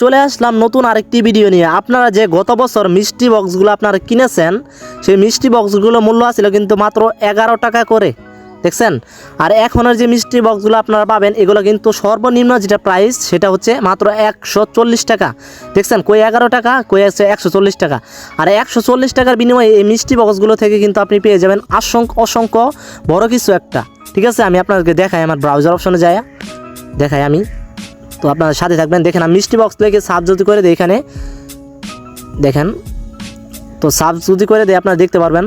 চলে আসলাম নতুন আরেকটি ভিডিও নিয়ে। আপনারা যে গত বছর মিষ্টি বক্সগুলো আপনারা কিনেছেন, সেই মিষ্টি বক্সগুলো মূল্য ছিল কিন্তু মাত্র এগারো টাকা করে, দেখছেন? আর এখনের যে মিষ্টি বক্সগুলো আপনারা পাবেন, এগুলো কিন্তু সর্বনিম্ন যেটা প্রাইস সেটা হচ্ছে মাত্র একশো চল্লিশ টাকা, দেখছেন? কই এগারো টাকা, কই আছে একশো চল্লিশ টাকা। আর একশো চল্লিশ টাকার বিনিময়ে এই মিষ্টি বক্সগুলো থেকে কিন্তু আপনি পেয়ে যাবেন অসংখ্য অসংখ্য বড় কিছু একটা, ঠিক আছে? আমি আপনাদেরকে দেখাই আমার ব্রাউজার অপশনে যায়, দেখাই আমি। তো আপনারা সাথে থাকবেন। দেখেন, আমি মিষ্টি বক্স থেকে সাব যদি করে দিই এখানে, দেখেন, তো সাব যদি করে দিই, আপনারা দেখতে পারবেন।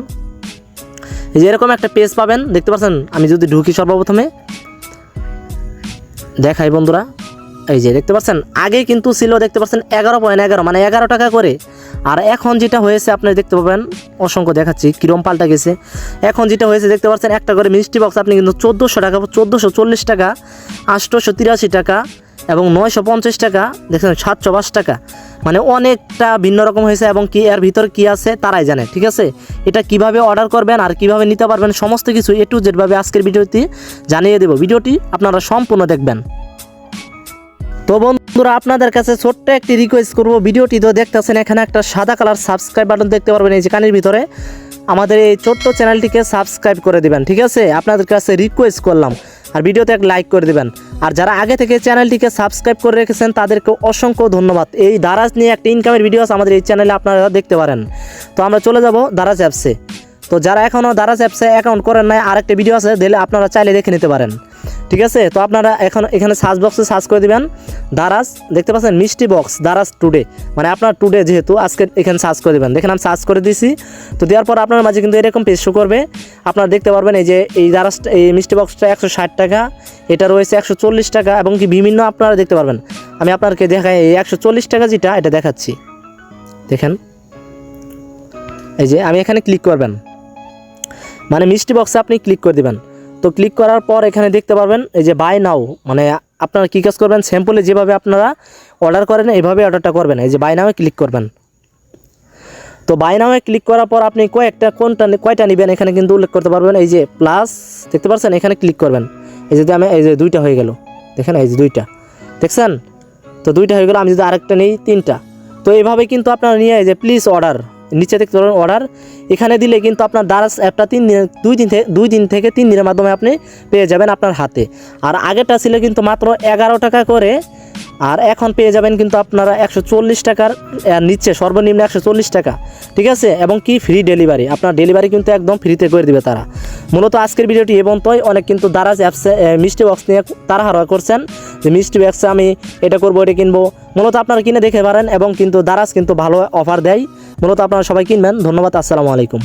এই যে এরকম একটা পেজ পাবেন, দেখতে পাচ্ছেন আমি যদি ঢুকি সর্বপ্রথমে, দেখাই বন্ধুরা। এই যে, দেখতে পাচ্ছেন আগে কিন্তু ছিল, দেখতে পাচ্ছেন এগারো পয়েন্ট এগারো মানে এগারো টাকা করে। আর এখন যেটা হয়েছে আপনি দেখতে পাবেন, অসংখ্য দেখাচ্ছি, কিরম পাল্টা গেছে। এখন যেটা হয়েছে, দেখতে পাচ্ছেন একটা করে মিষ্টি বক্স আপনি কিন্তু চোদ্দোশো টাকা, চোদ্দোশো চল্লিশ টাকা আটশোশো তিরাশি টাকা এবং নয়শো পঞ্চাশ টাকা দেখছেন সাতশো পাঁচ টাকা। মানে অনেকটা ভিন্ন রকম হয়েছে এবং কি এর ভিতর কি আছে তারাই জানে, ঠিক আছে? এটা কীভাবে অর্ডার করবেন আর কীভাবে নিতে পারবেন, সমস্ত কিছু এ টু জেডভাবে আজকের ভিডিওটি জানিয়ে দেবো। ভিডিওটি আপনারা সম্পূর্ণ দেখবেন। তো বন্ধুরা, আপনাদের কাছে ছোট্ট একটি রিকোয়েস্ট করব। ভিডিওটি তো দেখতেছেন, এখানে একটা সাদা কালার সাবস্ক্রাইব বাটন দেখতে পারবেন এই যে কানের ভিতরে। আমাদের এই ছোট্ট চ্যানেলটিকে সাবস্ক্রাইব করে দিবেন, ঠিক আছে? আপনাদের কাছে রিকোয়েস্ট করলাম। আর ভিডিওতে এক লাইক করে দিবেন। আর যারা আগে থেকে চ্যানেলটিকে সাবস্ক্রাইব করে রেখেছেন, তাদেরকে অসংখ্য ধন্যবাদ। এই দারাজ নিয়ে একটা ইনকামের ভিডিও আমাদের এই চ্যানেলে আপনারা দেখতে পারেন। তো আমরা চলে যাব দারাজ অ্যাপসে তো যারা এখনও দারাজ অ্যাপসে অ্যাকাউন্ট করেন নাই, আরেকটা ভিডিও আছে, দিলে আপনারা চাইলে দেখে নিতে পারেন। ঠিক আছে? তো আপনারা এখন এখানে সার্চ বক্সে সার্চ করে দিবেন, দারাজ, দেখতে পাচ্ছেন? মিষ্টি বক্স দারাজ টুডে মানে আপনার টুডে যেহেতু, আজকে এখানে সার্চ করে দেবেন। দেখেন আমি সার্চ করে দিয়েছি। তো দেওয়ার পর আপনার মাঝে কিন্তু এরকম পেজ শো করবে। আপনারা দেখতে পারবেন এই যে এই দারাজ, এই মিষ্টি বক্সটা একশো ষাট টাকা, এটা রয়েছে একশো চল্লিশ টাকা এবং কি বিভিন্ন আপনারা দেখতে পারবেন। আমি আপনাদেরকে দেখাই এই একশো চল্লিশ টাকা যেটা, এটা দেখাচ্ছি। দেখেন। এই যে আমি এখানে ক্লিক করবেন। মানে মিষ্টি বক্সে আপনি ক্লিক করে দিবেন। তো ক্লিক করার পর এখানে দেখতে পারবেন, এই যে বাই নাও মানে আপনারা কী কাজ করবেন স্যাম্পলে যেভাবে আপনারা অর্ডার করেন, এইভাবে অর্ডারটা করবেন। এই যে বাই নামে ক্লিক করবেন। তো বাই নামে ক্লিক করার পর আপনি কয়েকটা, কোনটা কয়টা নেবেন এখানে কিন্তু উল্লেখ করতে পারবেন। এই যে প্লাস দেখতে পাচ্ছেন এখানে ক্লিক করবেন। এই যদি আমি, এই যে দুইটা হয়ে গেল। দেখেন, এই যে দুইটা। দেখছেন? তো দুইটা হয়ে গেল, আমি যদি আরেকটা নিই, তিনটা। তো এইভাবে কিন্তু আপনারা নিয়ে এই যে প্লিজ অর্ডার নিচে দেখতে পারেন অর্ডার এখানে দিলে কিন্তু আপনার দারাজ অ্যাপটা তিন দিন দুই দিন থেকে দুই দিন থেকে তিন দিনের মাধ্যমে আপনি পেয়ে যাবেন আপনার হাতে। আর আগেরটা ছিল কিন্তু মাত্র এগারো টাকা করে আর এখন পেয়ে যাবেন কিন্তু আপনারা একশো চল্লিশ টাকার নিচ্ছে, সর্বনিম্ন একশো চল্লিশ টাকা, ঠিক আছে? এবং কি ফ্রি ডেলিভারি আপনার ডেলিভারি কিন্তু একদম ফ্রিতে করে দিবে তারা। মূলত আজকের ভিডিওটি এবং তোই অনেক কিন্তু দারাজ অ্যাপসে মিষ্টি বক্স নিয়ে তারা হারা করছেন। যে মিষ্টি বক্সে আমি এটা করব, এটা কিনবো। মূলত আপনারা কিনে দেখে পারেন এবং কিন্তু দারাজ কিন্তু ভালো অফার দেয়। মূলত আপনারা সবাই কিনবেন। ধন্যবাদ, আসসালামু আলাইকুম।